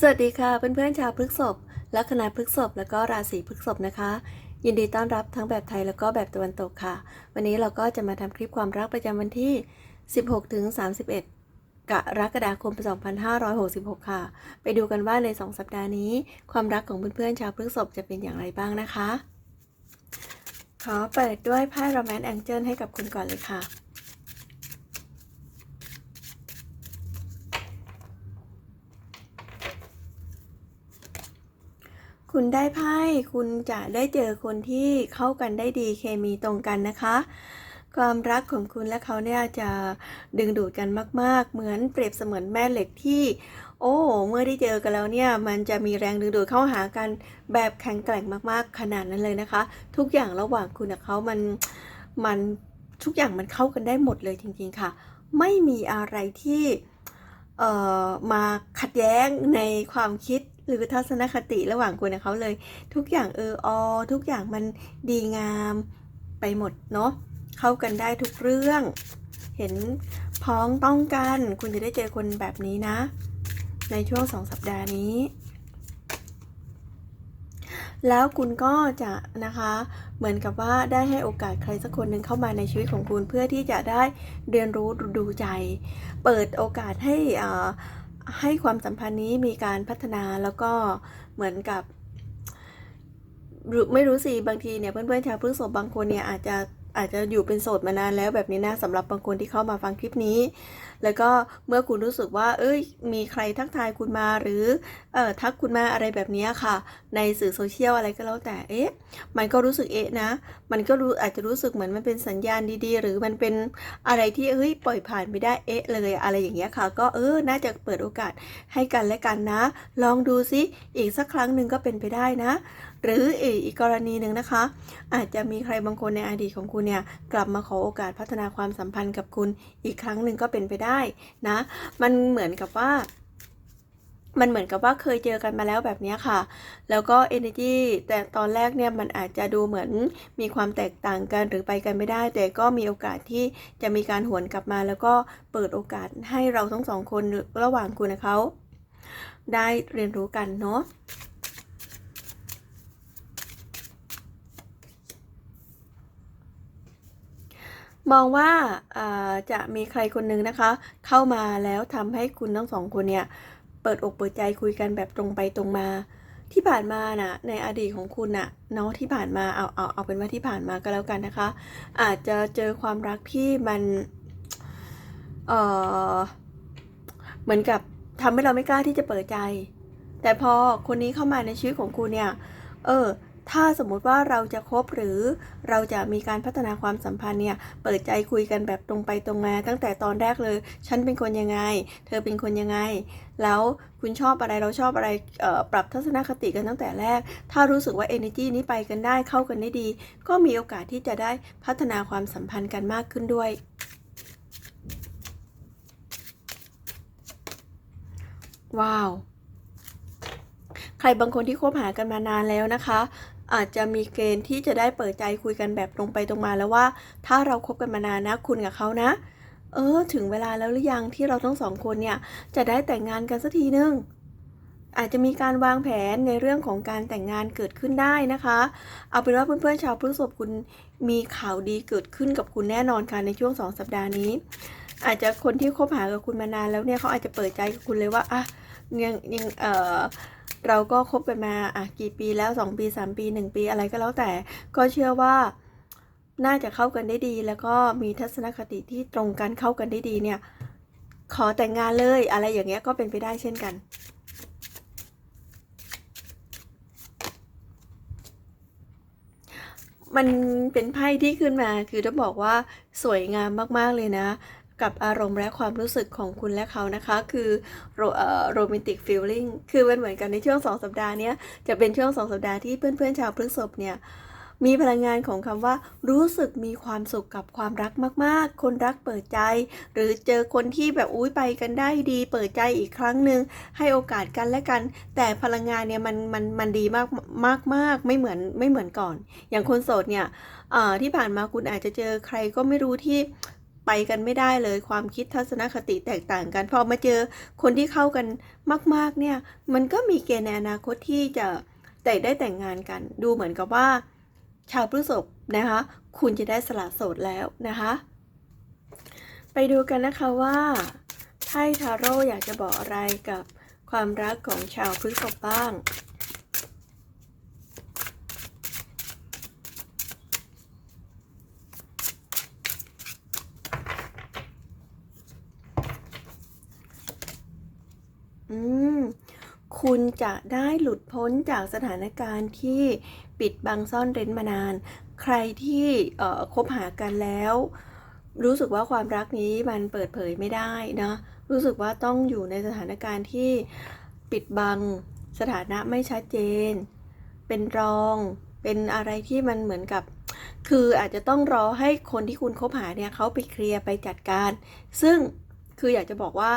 สวัสดีค่ะเพื่อนๆชาวพฤกษภลัคนาพฤกษภแล้วก็ราศีพฤกษภนะคะ ยินดีต้อนรับทั้งแบบไทยแล้วก็แบบตะวันตกค่ะ วันนี้เราก็จะมาทำคลิปความรักประจำวันที่ 16ถึง31 กรกฎาคม 2566 ค่ะ ไปดูกันว่าใน 2 สัปดาห์นี้ ความรักของเพื่อนๆชาวพฤกษภจะเป็นอย่างไรบ้างนะคะ ขอเปิดด้วยไพ่ Romance Angel ให้กับคุณก่อนเลยค่ะ คุณได้ไพ่คุณจะได้เจอคนที่เข้ากันได้ดีเคมีตรงกันนะคะ ความรักของคุณและเขาเนี่ยจะดึงดูดกันมาก ๆ เหมือนเปรียบเสมือนแม่เหล็กที่ โอ้เมื่อได้เจอกันแล้วเนี่ย มันจะมีแรงดึงดูดเข้าหากันแบบแข็งแกร่งมาก ๆ ขนาดนั้นเลยนะคะ ทุกอย่างระหว่างคุณกับเขามันมันทุกอย่างมันเข้ากันได้หมดเลยจริง ๆ ค่ะ ไม่มีอะไรที่เอ่อมาขัดแย้งในความคิด หรือทัศนคติระหว่างคุณกับเขาเลย ทุกอย่างเอออทุกอย่างมันดีงามไปหมดเนาะเข้ากันได้ทุกเรื่อง เห็นพ้องต้องกัน คุณจะได้เจอคนแบบนี้นะ ในช่วงสองสัปดาห์นี้ แล้วคุณก็จะนะคะ เหมือนกับว่าได้ให้โอกาสใครสักคนหนึ่งเข้ามาในชีวิตของคุณเพื่อที่จะได้เรียนรู้ดูใจ เปิดโอกาสให้อ่า ให้ความสัมพันธ์นี้มีการพัฒนาแล้วก็เหมือนกับไม่รู้สิบางทีเนี่ยเพื่อนๆชาวพฤษภบางคนเนี่ยอาจจะ อาจจะอยู่เป็นโสดมานานแล้วแบบนี้นะสำหรับบางคนที่เข้ามาฟังคลิปนี้ แล้วก็เมื่อคุณรู้สึกว่า เอ้ย มีใครทักทายคุณมาหรือเอ่อทักคุณมาอะไรแบบนี้ค่ะ ในสื่อโซเชียลอะไรก็แล้วแต่เอ๊ะมันก็รู้สึกเอ๊ะนะ มันก็รู้อาจจะรู้สึกเหมือนมันเป็นสัญญาณดีๆ หรือมันเป็นอะไรที่เฮ้ยปล่อยผ่านไม่ได้เอ๊ะเลยอะไรอย่างเงี้ยค่ะ ก็เออน่าจะเปิดโอกาสให้กันและกันนะ ลองดูซิอีกสักครั้งหนึ่งก็เป็นไปได้นะ หรืออีกกรณีหนึ่งนะคะ อาจจะมีใครบางคนในอดีตของคุณเนี่ยกลับมาขอโอกาสพัฒนาความสัมพันธ์กับคุณอีกครั้งหนึ่งก็เป็นไปได้นะ มันเหมือนกับว่ามันเหมือนกับว่าเคยเจอกันมาแล้วแบบนี้ค่ะ แล้วก็ energy แต่ตอนแรกเนี่ยมันอาจจะดูเหมือนมีความแตกต่างกันหรือไปกันไม่ได้ แต่ก็มีโอกาสที่จะมีการหวนกลับมา แล้วก็เปิดโอกาสให้เราทั้งสองคนระหว่างคุณและเขาได้เรียนรู้กันเนาะ มองว่าาจะมีใครคนหนึ่งนะคะ เข้ามาแล้วทำให้คุณทั้งสองคนเนี่ยเปิดอกเปิดใจคุยกันแบบตรงไปตรงมา ที่ผ่านมาน่ะในอดีตของคุณน่ะเนาะที่ผ่านมาเอาเอาเอาเป็นว่าที่ผ่านมาก็แล้วกันนะคะ อาจจะเจอความรักที่มันเออเหมือนกับทำให้เราไม่กล้าที่จะเปิดใจ แต่พอคนนี้เข้ามาในชีวิตของคุณเนี่ย เออ ถ้าสมมุติว่าเราจะคบหรือเราจะมีการพัฒนาความสัมพันธ์เนี่ย เปิดใจคุยกันแบบตรงไปตรงมา ตั้งแต่ตอนแรกเลย ฉันเป็นคนยังไง เธอเป็นคนยังไง แล้วคุณชอบอะไรเราชอบอะไรปรับทัศนคติกันตั้งแต่แรก ถ้ารู้สึกว่า energy นี้ไปกันได้เข้ากันได้ดี ก็มีโอกาสที่จะได้พัฒนาความสัมพันธ์กันมากขึ้นด้วยว้าว ใครบางคนที่คบหากันมานานแล้วนะคะ อาจจะมีเกณฑ์ที่จะได้เปิดใจคุยกันแบบตรงไปตรงมาแล้วว่า ถ้าเราคบกันมานานนะคุณกับเขานะ เออ ถึงเวลาแล้วหรือยังที่เราทั้งสองคนเนี่ยจะได้แต่งงานกันสักทีนึงอาจจะมีการวางแผนในเรื่องของการแต่งงานเกิดขึ้นได้นะคะ เอาเป็นว่าเพื่อนๆชาวพฤษภคุณมีข่าวดีเกิดขึ้นกับคุณแน่นอนค่ะในช่วงสองสัปดาห์นี้ อาจจะคนที่คบหากับคุณมานานแล้วเนี่ยเขาอาจจะเปิดใจกับคุณเลยว่าอะ ยังยังเออเราก็คบกันมาอะกี่ปีแล้ว 2 ปี 3 ปี 1 ปีอะไรก็แล้วแต่ ก็เชื่อว่าน่าจะเข้ากันได้ดี แล้วก็มีทัศนคติที่ตรงกันเข้ากันได้ดีเนี่ย ขอแต่งงานเลยอะไรอย่างเงี้ยก็เป็นไปได้เช่นกันมันเป็นไพ่ที่ขึ้นมาคือต้องบอกว่าสวยงามมาก ๆ เลยนะ กับอารมณ์และความรู้สึกของคุณและเขานะคะ คือโรแมนติกฟีลลิ่งคือมันเหมือนกันในช่วงสองสัปดาห์นี้จะเป็นช่วงสองสัปดาห์ที่เพื่อนๆชาวพฤษภเนี่ยมีพลังงานของคำว่า รู้สึกมีความสุขกับความรักมากๆ คนรักเปิดใจ หรือเจอคนที่แบบอุ้ยไปกันได้ดี เปิดใจอีกครั้งหนึ่งให้โอกาสกันและกัน แต่พลังงานเนี่ยมันมันมันดีมากมากมากไม่เหมือนไม่เหมือนก่อน อย่างคนโสดเนี่ยที่ผ่านมาคุณอาจจะเจอใครก็ไม่รู้ที่ ไปกันไม่ได้เลยความคิดทัศนคติแตกต่างกัน พอมาเจอคนที่เข้ากันมาก ๆ เนี่ย มันก็มีเกณฑ์ในอนาคตที่จะแต่ได้แต่งงานกัน ดูเหมือนกับว่า ชาวพฤษภนะคะ คุณจะได้สละโสดแล้วนะคะ ไปดูกันนะคะว่าไพ่ทาโร่อยากจะบอกอะไรกับความรักของชาวพฤษภบ้าง อืม คุณจะได้หลุดพ้นจากสถานการณ์ที่ปิดบังซ่อนเร้นมานาน ใครที่คบหากันแล้ว รู้สึกว่าความรักนี้มันเปิดเผยไม่ได้นะ รู้สึกว่าต้องอยู่ในสถานการณ์ที่ปิดบังสถานะไม่ชัดเจน เป็นรอง เป็นอะไรที่มันเหมือนกับ คืออาจจะต้องรอให้คนที่คุณคบหาเนี่ยเขาไปเคลียร์ไปจัดการ ซึ่งคืออยากจะบอกว่า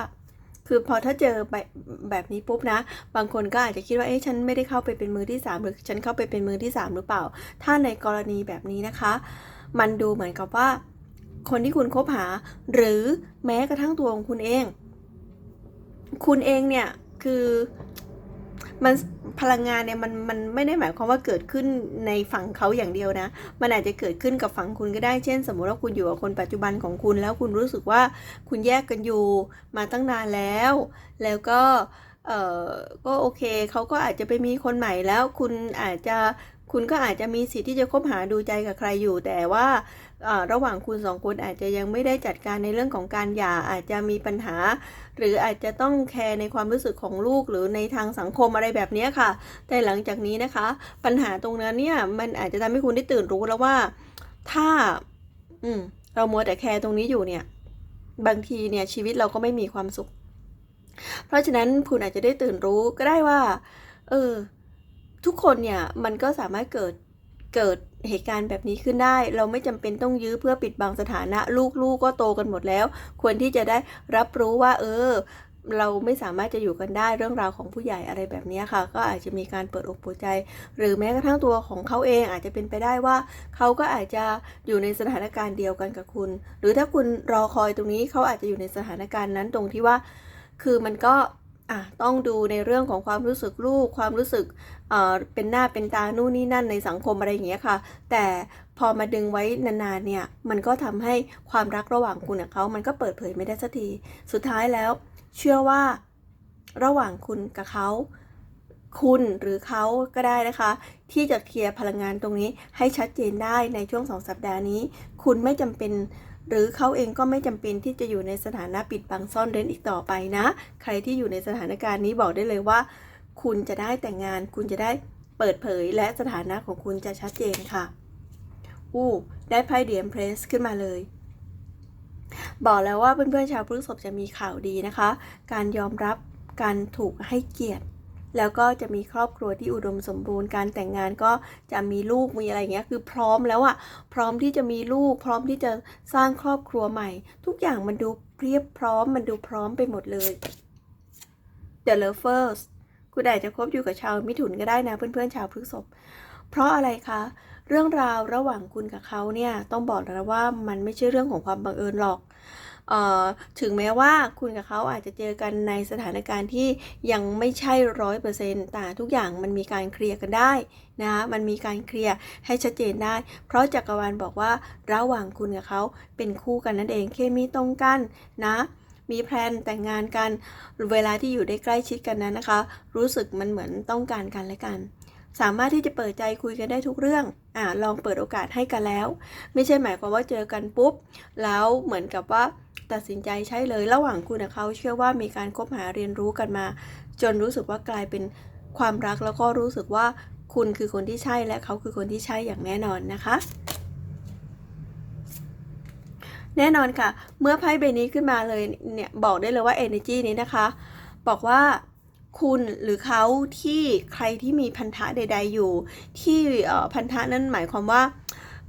คือพอถ้าเจอแบบแบบนี้ปุ๊บนะ บางคนก็อาจจะคิดว่าเอ๊ะฉันไม่ได้เข้าไปเป็นมือที่สามหรือฉันเข้าไปเป็นมือที่สามหรือเปล่า ถ้าในกรณีแบบนี้นะคะ มันดูเหมือนกับว่า คนที่คุณคบหา หรือแม้กระทั่งตัวของคุณเอง คุณเองเนี่ยคือ มันพลังงานเนี่ยมันมันไม่ได้หมายความว่าเกิดขึ้นในฝั่งเขาอย่างเดียวนะ มันอาจจะเกิดขึ้นกับฝั่งคุณก็ได้ เช่น สมมุติว่าคุณอยู่กับคนปัจจุบันของคุณ แล้วคุณรู้สึกว่าคุณแยกกันอยู่มาตั้งนานแล้ว แล้วก็เออก็โอเคเขาก็อาจจะไปมีคนใหม่แล้ว คุณอาจจะคุณก็อาจจะมีสิทธิ์ที่จะคบหาดูใจกับใครอยู่แต่ว่า ระหว่างคุณสองคนอาจจะยังไม่ได้จัดการในเรื่องของการหย่าอาจจะมีปัญหา หรืออาจจะต้องแคร์ในความรู้สึกของลูกหรือในทางสังคมอะไรแบบนี้ค่ะ แต่หลังจากนี้นะคะ ปัญหาตรงนั้นเนี่ยมันอาจจะทำให้คุณได้ตื่นรู้แล้วว่า ถ้า อืม เรามัวแต่แคร์ตรงนี้อยู่เนี่ย บางทีเนี่ยชีวิตเราก็ไม่มีความสุข เพราะฉะนั้นคุณอาจจะได้ตื่นรู้ก็ได้ว่า เออ ทุกคนเนี่ยมันก็สามารถเกิดเกิด เหตุการณ์แบบนี้ขึ้นได้ เราไม่จำเป็นต้องยื้อเพื่อปิดบังสถานะ ลูกๆกก็โตกันหมดแล้ว ควรที่จะได้รับรู้ว่า เออ เราไม่สามารถจะอยู่กันได้เรื่องราวของผู้ใหญ่อะไรแบบนี้ค่ะ ก็อาจจะมีการเปิดอกเปิดใจ หรือแม้กระทั่งตัวของเขาเองอาจจะเป็นไปได้ว่า เขาก็อาจจะอยู่ในสถานการณ์เดียวกันกับคุณ หรือถ้าคุณรอคอยตรงนี้เขาอาจจะอยู่ในสถานการณ์นั้นตรงที่ว่า คือมันก็ อะต้องดูในเรื่องของความรู้สึกลูก ความรู้สึกเอ่อเป็นหน้าเป็นตานู่นนี่นั่นในสังคมอะไรอย่างเงี้ยค่ะ แต่พอมาดึงไว้นานๆเนี่ยมันก็ทำให้ความรักระหว่างคุณกับเขา มันก็เปิดเผยไม่ได้สักทีสุดท้ายแล้ว เชื่อว่าระหว่างคุณกับเขา คุณหรือเขาก็ได้นะคะ ที่จะเคลียร์พลังงานตรงนี้ให้ชัดเจนได้ในช่วงสองสัปดาห์นี้ คุณไม่จำเป็น หรือเขาเองก็ไม่จำเป็นที่จะอยู่ในสถานะปิดบังซ่อนเร้นอีกต่อไปนะ ใครที่อยู่ในสถานการณ์นี้บอกได้เลยว่า คุณจะได้แต่งงาน คุณจะได้เปิดเผยและสถานะของคุณจะชัดเจนค่ะ อู้ได้ไพ่เดียมเพรสขึ้นมาเลยบอกแล้วว่าเพื่อนๆชาวพฤษภจะมีข่าวดีนะคะ การยอมรับการถูกให้เกียรติ แล้วก็จะมีครอบครัวที่อุดมสมบูรณ์การแต่งงานก็จะมีลูกมีอะไรอย่างเงี้ยคือพร้อมแล้วอะพร้อมที่จะมีลูก พร้อมที่จะสร้างครอบครัวใหม่ ทุกอย่างมันดูเรียบพร้อมมันดูพร้อมไปหมดเลย The Lovers คุณอาจจะคบอยู่กับชาวมิถุนก็ได้นะเพื่อนๆชาวพฤษภเพราะอะไรคะ เรื่องราวระหว่างคุณกับเขาเนี่ยต้องบอกแล้วนะว่ามันไม่ใช่เรื่องของความบังเอิญหรอก ถึงแม้ว่าคุณกับเขาอาจจะเจอกันในสถานการณ์ที่ยังไม่ใช่ร้อยเปอร์เซ็นต์แต่ทุกอย่างมันมีการเคลียร์กันได้นะคะมันมีการเคลียร์ให้ชัดเจนได้ เพราะจักรวาลบอกว่าระหว่างคุณกับเขาเป็นคู่กันนั่นเองเคมีตรงกันนะมีแพลนแต่งงานกันเวลาที่อยู่ได้ใกล้ชิดกันนั้นนะคะ รู้สึกมันเหมือนต้องการกันและกัน สามารถที่จะเปิดใจคุยกันได้ทุกเรื่องอ่าลองเปิดโอกาสให้กันแล้ว ไม่ใช่หมายความว่าเจอกันปุ๊บ แล้วเหมือนกับว่า ตัดสินใจใช่เลยระหว่างคุณกับเขาเชื่อว่ามีการคบหาเรียนรู้กันมา จนรู้สึกว่ากลายเป็นความรักแล้วก็รู้สึกว่าคุณคือคนที่ใช่และเขาคือคนที่ใช่อย่างแน่นอนนะคะ แน่นอนค่ะ เมื่อไพ่ใบนี้ขึ้นมาเลยเนี่ยบอกได้เลยว่า energy นี้นะคะ บอกว่าคุณหรือเขาที่ใครที่มีพันธะใด ๆอยู่ ที่พันธะนั้นหมายความว่า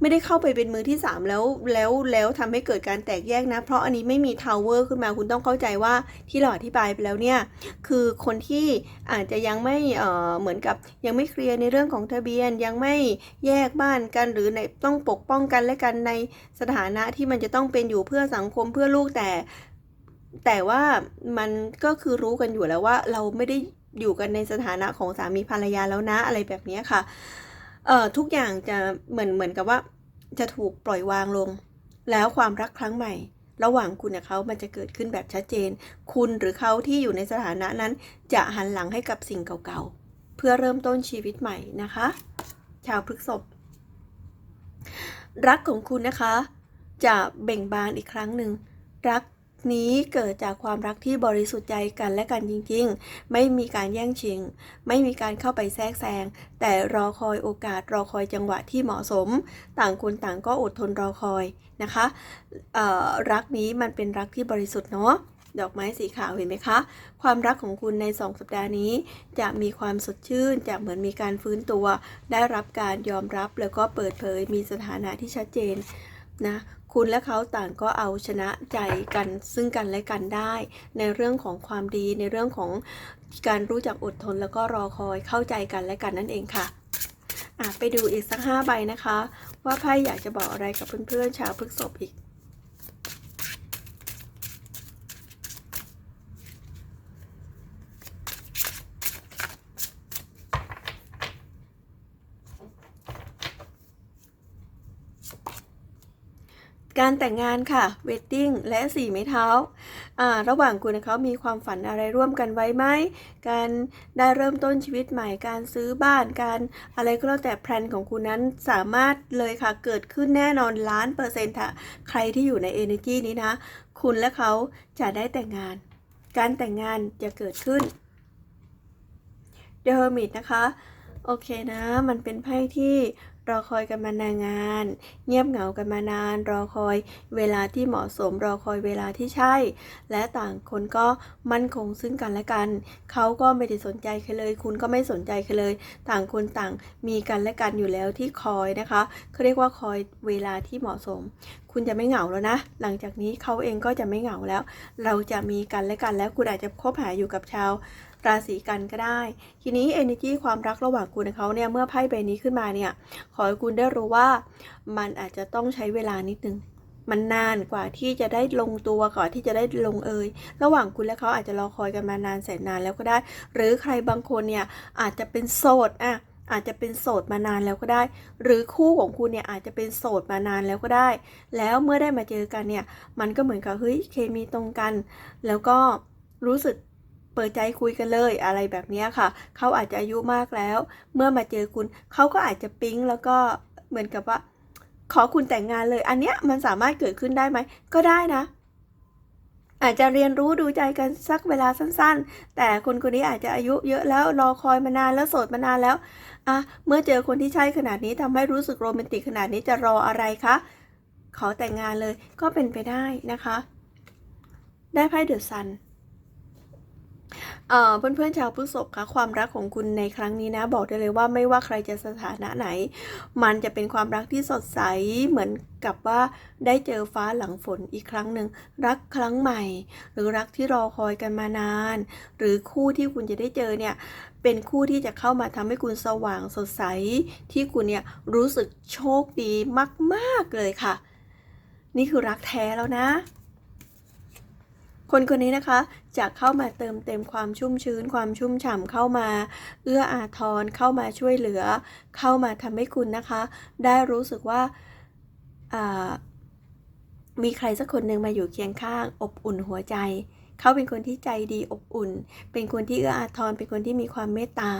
ไม่ได้เข้าไปเป็นมือที่สามแล้วแล้วแล้วทำให้เกิดการแตกแยกนะ เพราะอันนี้ไม่มีทาวเวอร์ขึ้นมาคุณต้องเข้าใจว่าที่เราอธิบายไปแล้วเนี่ย คือคนที่อาจจะยังไม่เอ่อเหมือนกับยังไม่เคลียร์ในเรื่องของทะเบียนยังไม่แยกบ้านกันหรือในต้องปกป้องกันและกันในสถานะที่มันจะต้องเป็นอยู่เพื่อสังคมเพื่อลูกแต่แต่ว่ามันก็คือรู้กันอยู่แล้วว่าเราไม่ได้อยู่กันในสถานะของสามีภรรยาแล้วนะอะไรแบบนี้ค่ะ เอ่อทุกอย่างจะเหมือนเหมือนกับว่า จะถูกปล่อยวางลง แล้วความรักครั้งใหม่ ระหว่างคุณกับเขามันจะเกิดขึ้นแบบชัดเจน คุณหรือเขาที่อยู่ในสถานะนั้น จะหันหลังให้กับสิ่งเก่าๆ เพื่อเริ่มต้นชีวิตใหม่นะคะ ชาวพฤกษภรักของคุณนะคะ จะเบ่งบานอีกครั้งหนึ่งรัก นี้เกิดจากความรักที่บริสุทธิ์ใจกันและกันจริงๆ ไม่มีการแย่งชิง ไม่มีการเข้าไปแทรกแซง แต่รอคอยโอกาสรอคอยจังหวะที่เหมาะสม ต่างคนต่างก็อดทนรอคอยนะคะรักนี้มันเป็นรักที่บริสุทธิ์เนาะดอกไม้สีขาวเห็นไหมคะ ความรักของคุณใน 2 สัปดาห์นี้ จะมีความสดชื่น จะเหมือนมีการฟื้นตัว ได้รับการยอมรับแล้วก็เปิดเผยมีสถานะที่ชัดเจนนะ คุณและเขาต่างก็เอาชนะใจกันซึ่งกันและกันได้ ในเรื่องของความดีในเรื่องของการรู้จักอดทนแล้วก็รอคอยเข้าใจกันและกันนั่นเองค่ะอะไปดูอีกสักห้าใบนะคะ ว่าไพ่อยากจะบอกอะไรกับเพื่อนๆชาวพฤกษบอีก การแต่งงานค่ะเวดดิ้งและสี่ไม้เท้าระหว่างคุณเขามีความฝันอะไรร่วมกันไว้ไหม การได้เริ่มต้นชีวิตใหม่การซื้อบ้านการอะไรก็แล้วแต่แพลนของคุณนั้นสามารถเลยค่ะเกิดขึ้นแน่นอนล้านเปอร์เซ็นต์ค่ะใครที่อยู่ใน Energy นี้นะ คุณและเขาจะได้แต่งงาน การแต่งงานจะเกิดขึ้น The Hermit นะคะ โอเคนะ มันเป็นไพ่ที่ รอคอยกันมานานงาน เงียบเหงากันมานาน รอคอยเวลาที่เหมาะสม รอคอยเวลาที่ใช่ และต่างคนก็มั่นคงซึ่งกันและกัน เขาก็ไม่ได้สนใจใครเลย คุณก็ไม่สนใจใครเลย ต่างคนต่างมีกันและกันอยู่แล้วที่คอยนะคะเขาเรียกว่าคอยเวลาที่เหมาะสม คุณจะไม่เหงาแล้วนะ หลังจากนี้เขาเองก็จะไม่เหงาแล้ว เราจะมีกันและกันแล้วคุณอาจจะคบหาอยู่กับชาว ราศีกันก็ได้ ทีนี้ energy ความรักระหว่างคุณกับเขาเนี่ยเมื่อไพ่ใบนี้ขึ้นมาเนี่ยขอให้คุณได้รู้ว่ามันอาจจะต้องใช้เวลานิดนึงมันนานกว่าที่จะได้ลงตัวก่อนที่จะได้ลงเอยระหว่างคุณและเขาอาจจะรอคอยกันมานานแสนนานแล้วก็ได้ หรือใครบางคนเนี่ยอาจจะเป็นโสดอะอาจจะเป็นโสดมานานแล้วก็ได้ หรือคู่ของคุณเนี่ยอาจจะเป็นโสดมานานแล้วก็ได้ แล้วเมื่อได้มาเจอกันเนี่ย มันก็เหมือนกับเฮ้ยเคมีตรงกัน แล้วก็รู้สึก ปิดใจคุยกันเลยอะไรแบบนี้ค่ะ เขาอาจจะอายุมากแล้ว เมื่อมาเจอคุณเขาก็อาจจะปิ๊งแล้วก็เหมือนกับว่า ขอคุณแต่งงานเลย อันเนี้ยมันสามารถเกิดขึ้นได้ไหม ก็ได้นะ อาจจะเรียนรู้ดูใจกันสักเวลาสั้นๆ แต่คนคนนี้อาจจะอายุเยอะแล้วรอคอยมานานแล้วโสดมานานแล้วอะเมื่อเจอคนที่ใช่ขนาดนี้ทำให้รู้สึกโรแมนติกขนาดนี้จะรออะไรคะขอแต่งงานเลยก็เป็นไปได้นะคะ ได้ไพ่เดือะซัน เพื่อนๆชาวพฤษภคะความรักของคุณในครั้งนี้นะ บอกได้เลยว่าไม่ว่าใครจะสถานะไหน มันจะเป็นความรักที่สดใสเหมือนกับว่าได้เจอฟ้าหลังฝนอีกครั้งหนึ่งรักครั้งใหม่ หรือรักที่รอคอยกันมานาน หรือคู่ที่คุณจะได้เจอเนี่ยเป็นคู่ที่จะเข้ามาทำให้คุณสว่างสดใส ที่คุณเนี่ยรู้สึกโชคดีมาก ๆเลยค่ะ นี่คือรักแท้แล้วนะ คนคนนี้นะคะจะเข้ามาเติมเต็มความชุ่มชื้น ความชุ่มฉ่ำเข้ามา เอื้ออาทรเข้ามาช่วยเหลือ เข้ามาทำให้คุณนะคะ ได้รู้สึกว่ามีใครสักคนหนึ่งมาอยู่เคียงข้าง อบอุ่นหัวใจ เขาเป็นคนที่ใจดีอบอุ่น เป็นคนที่เอื้ออาทรเป็นคนที่มีความเมตตา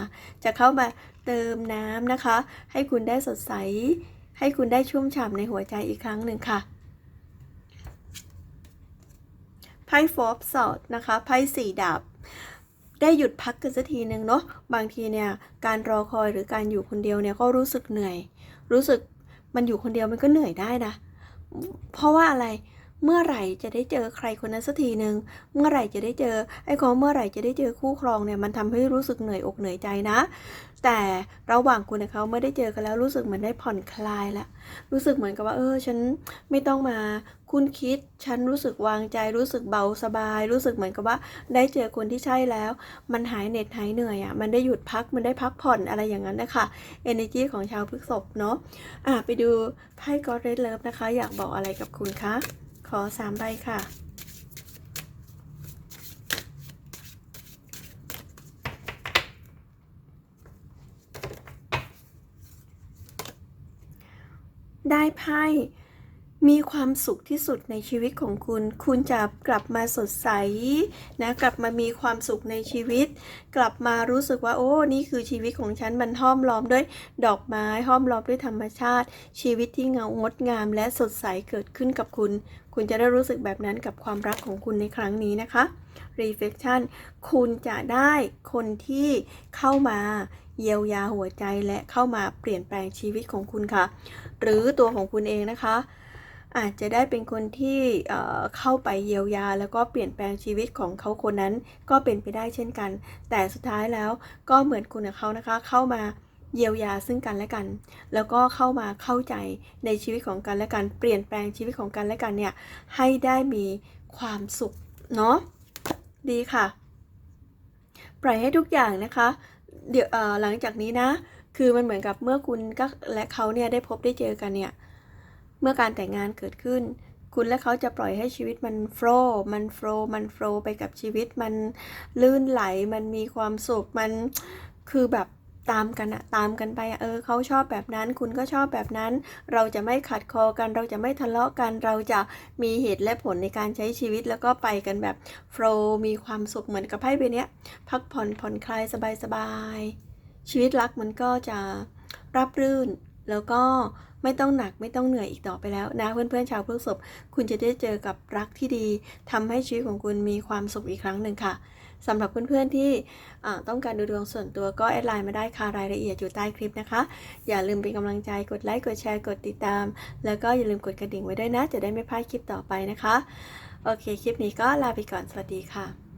จะเข้ามาเติมน้ำนะคะ ให้คุณได้สดใส ให้คุณได้ชุ่มฉ่ำในหัวใจอีกครั้งหนึ่งค่ะ ไพ่โฟร์สอดนะคะไพ่สี่ดาบได้หยุดพักกันสักทีหนึ่งเนาะบางทีเนี่ยการรอคอยหรือการอยู่คนเดียวเนี่ยก็รู้สึกเหนื่อย รู้สึกมันอยู่คนเดียวมันก็เหนื่อยได้นะ เพราะว่าอะไรเเมื่อไหร่จะได้เจอใครคนนั้นสักทีหนึ่งเมื่อไหร่จะได้เจอไอ้ของเมื่อไหร่จะได้เจอคู่ครองเนี่ยมันทำให้รู้สึกเหนื่อยอกเหนื่อยใจนะ แต่ระหว่างคุณกับเขาเมื่อได้เจอกันแล้วรู้สึกเหมือนได้ผ่อนคลายละรู้สึกเหมือนกับว่า เออ ฉันไม่ต้องมาคุณคิด ฉันรู้สึกวางใจรู้สึกเบาสบาย รู้สึกเหมือนกับว่า ได้เจอคนที่ใช่แล้ว มันหายเหน็ดหายเหนื่อยอะมันได้หยุดพักมันได้พักผ่อนอะไรอย่างนั้นนะคะ energy ของชาวพฤษภเนาะอะไปดูไพ่ก็เรดเลิฟนะคะ อยากบอกอะไรกับคุณคะ ขอสามใบค่ะ ได้ไพ่ มีความสุขที่สุดในชีวิตของคุณ คุณจะกลับมาสดใสนะกลับมามีความสุขในชีวิต กลับมารู้สึกว่าโอ้นี่คือชีวิตของฉันมันห้อมล้อมด้วยดอกไม้ห้อมล้อมด้วยธรรมชาติ ชีวิตที่เงางดงาม และสดใสเกิดขึ้นกับคุณ คุณจะได้รู้สึกแบบนั้นกับความรักของคุณในครั้งนี้นะคะ reflection คุณจะได้คนที่เข้ามาเยียวยาหัวใจและเข้ามาเปลี่ยนแปลงชีวิตของคุณค่ะ หรือตัวของคุณเองนะคะ อาจจะได้เป็นคนที่เข้าไปเยียวยา แล้วก็เปลี่ยนแปลงชีวิตของเขาคนนั้นก็เป็นไปได้เช่นกัน แต่สุดท้ายแล้วก็เหมือนคุณกับเขานะคะ เข้ามาเยียวยาซึ่งกันและกัน แล้วก็เข้ามาเข้าใจในชีวิตของกันและกัน เปลี่ยนแปลงชีวิตของกันและกันเนี่ยให้ได้มีความสุขเนาะดีค่ะ ปล่อยให้ทุกอย่างนะคะ เดี๋ยวหลังจากนี้นะ คือมันเหมือนกับเมื่อคุณก็และเขาเนี่ยได้พบได้เจอกันเนี่ย เมื่อการแต่งงานเกิดขึ้น คุณและเขาจะปล่อยให้ชีวิตมันโฟล์มันโฟล์มันโฟล์ไปกับชีวิตมันลื่นไหล มันมีความสุข มันคือแบบตามกันอะตามกันไปอะเออเขาชอบแบบนั้น คุณก็ชอบแบบนั้น เราจะไม่ขัดคอกัน เราจะไม่ทะเลาะกัน เราจะมีเหตุและผลในการใช้ชีวิตแล้วก็ไปกันแบบโฟล์มีความสุขเหมือนกับไพ่ใบเนี้ย พักผ่อนผ่อนคลายสบายๆชีวิตรักมันก็จะรับรื่น แล้วก็ไม่ต้องหนักไม่ต้องเหนื่อยอีกต่อไปแล้วนะเพื่อนๆชาวพฤษภคุณจะได้เจอกับรักที่ดีทำให้ชีวิตของคุณมีความสุขอีกครั้งหนึ่งค่ะสำหรับเพื่อนๆที่อ่ต้องการดูดวงส่วนตัวก็แอดไลน์มาได้ค่ะรายละเอียดอยู่ใต้คลิปนะคะ อย่าลืมเป็นกำลังใจกดไลค์กดแชร์กดติดตาม แล้วก็อย่าลืมกดกระดิ่งไว้ด้วยนะ จะได้ไม่พลาดคลิปต่อไปนะคะ โอเค คลิปนี้ก็ลาไปก่อนสวัสดีค่ะ